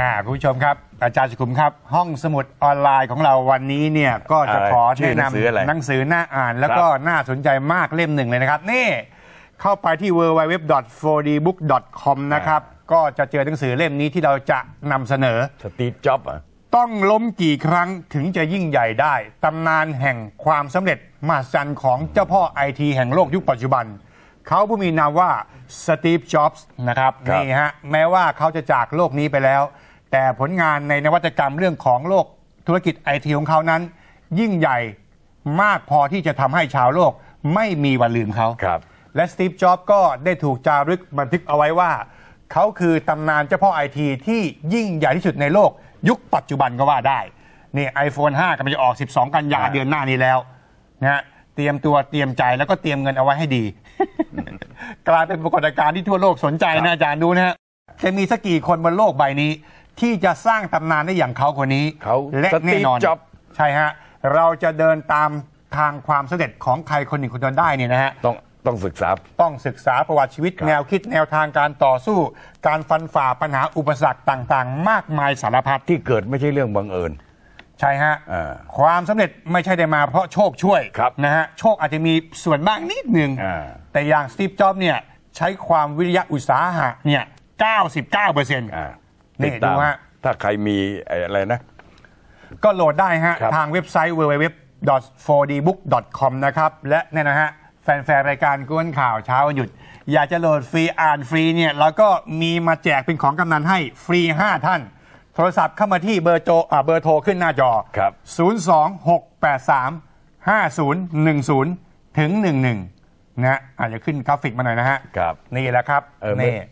อ่าคุณผู้ชมครับ อาจารย์สุขุมครับ ห้องสมุดออนไลน์ของเราวันนี้เนี่ยก็จะอะไรขอชื่อแนะหนังสืออะไรนำหนังสือหน้าอ่าน แล้วก็น่าสนใจมากเล่มหนึ่งเลยนะครับ นี่เข้าไปที่ www.4dbook.com นะครับ ก็จะเจอหนังสือเล่มนี้ที่เราจะนำเสนอ สตีฟจ็อบส์อะ ต้องล้มกี่ครั้งถึงจะยิ่งใหญ่ได้ ตำนานแห่งความสำเร็จมหัศจรรย์ของเจ้าพ่อไอทีแห่งโลกยุคปัจจุบัน เขาผู้มีนามว่าสตีฟ จ็อบส์นะครับครับ นี่ฮะแม้ว่าเขาจะจากโลกนี้ไปแล้ว แต่ผลงานในนวัตกรรมเรื่องของโลกธุรกิจไอทีของเขานั้น ยิ่งใหญ่มากพอที่จะทำให้ชาวโลกไม่มีวันลืมเขา ครับ และสตีฟ จ็อบส์ก็ได้ถูกจารึกบันทึกเอาไว้ว่า เขาคือตำนานเจ้าพ่อไอทีที่ยิ่งใหญ่ที่สุดในโลก ยุคปัจจุบันก็ว่าได้ นี่ iPhone 5กำลังจะออก 12 กันยาอ่าเดือนหน้านี้แล้วนะฮะ เตรียมตัวเตรียมใจแล้วก็เตรียมเงินเอาไว้ให้ดี กลายเป็นปรากฏการณ์ที่ทั่วโลกสนใจนะอาจารย์ดูนะฮะจะมีสักกี่คนบนโลกใบนี้ ที่จะสร้างตำนานได้อย่างเขาคนนี้เขาและสตีฟแน่นอนจ็อบส์ใช่ฮะเราจะเดินตามทางความสำเร็จของใครคนหนึ่งคนใดได้เนี่ยนะฮะต้องต้องศึกษาต้องศึกษาประวัติชีวิตครับแนวคิดแนวทางการต่อสู้ การฟันฝ่าปัญหาอุปสรรคต่าง ๆ มากมายสารพัดที่เกิดไม่ใช่เรื่องบังเอิญ ใช่ฮะอ่าความสำเร็จไม่ใช่ได้มาเพราะโชคช่วยครับนะฮะโชคอาจจะมีส่วนบ้างนิดหนึ่งอ่าแต่อย่างสตีฟจ็อบเนี่ยใช้ความวิริยะอุตสาหะเนี่ย99เปอร์เซ็นต์อ่านี่ติดตามดูฮะถ้าใครมีไอ้อะไรนะ ก็โหลดได้ฮะครับทางเว็บไซต์ www.4dbook.com นะครับ และแน่นอนฮะ แฟนๆ รายการก้วนข่าวเช้าวันหยุด อยากจะโหลดฟรีอ่านฟรีเนี่ยเราก็มีมาแจกเป็นของกำนันให้ฟรี 5 ท่าน โทรศัพท์เข้ามาที่เบอร์โจอ่าเบอร์โทรขึ้นหน้าจอครับ 026835010 ถึง 11นะฮะอาจจะขึ้นกราฟิกมาหน่อยนะฮะ ครับ นี่แหละครับ เออไม่นี่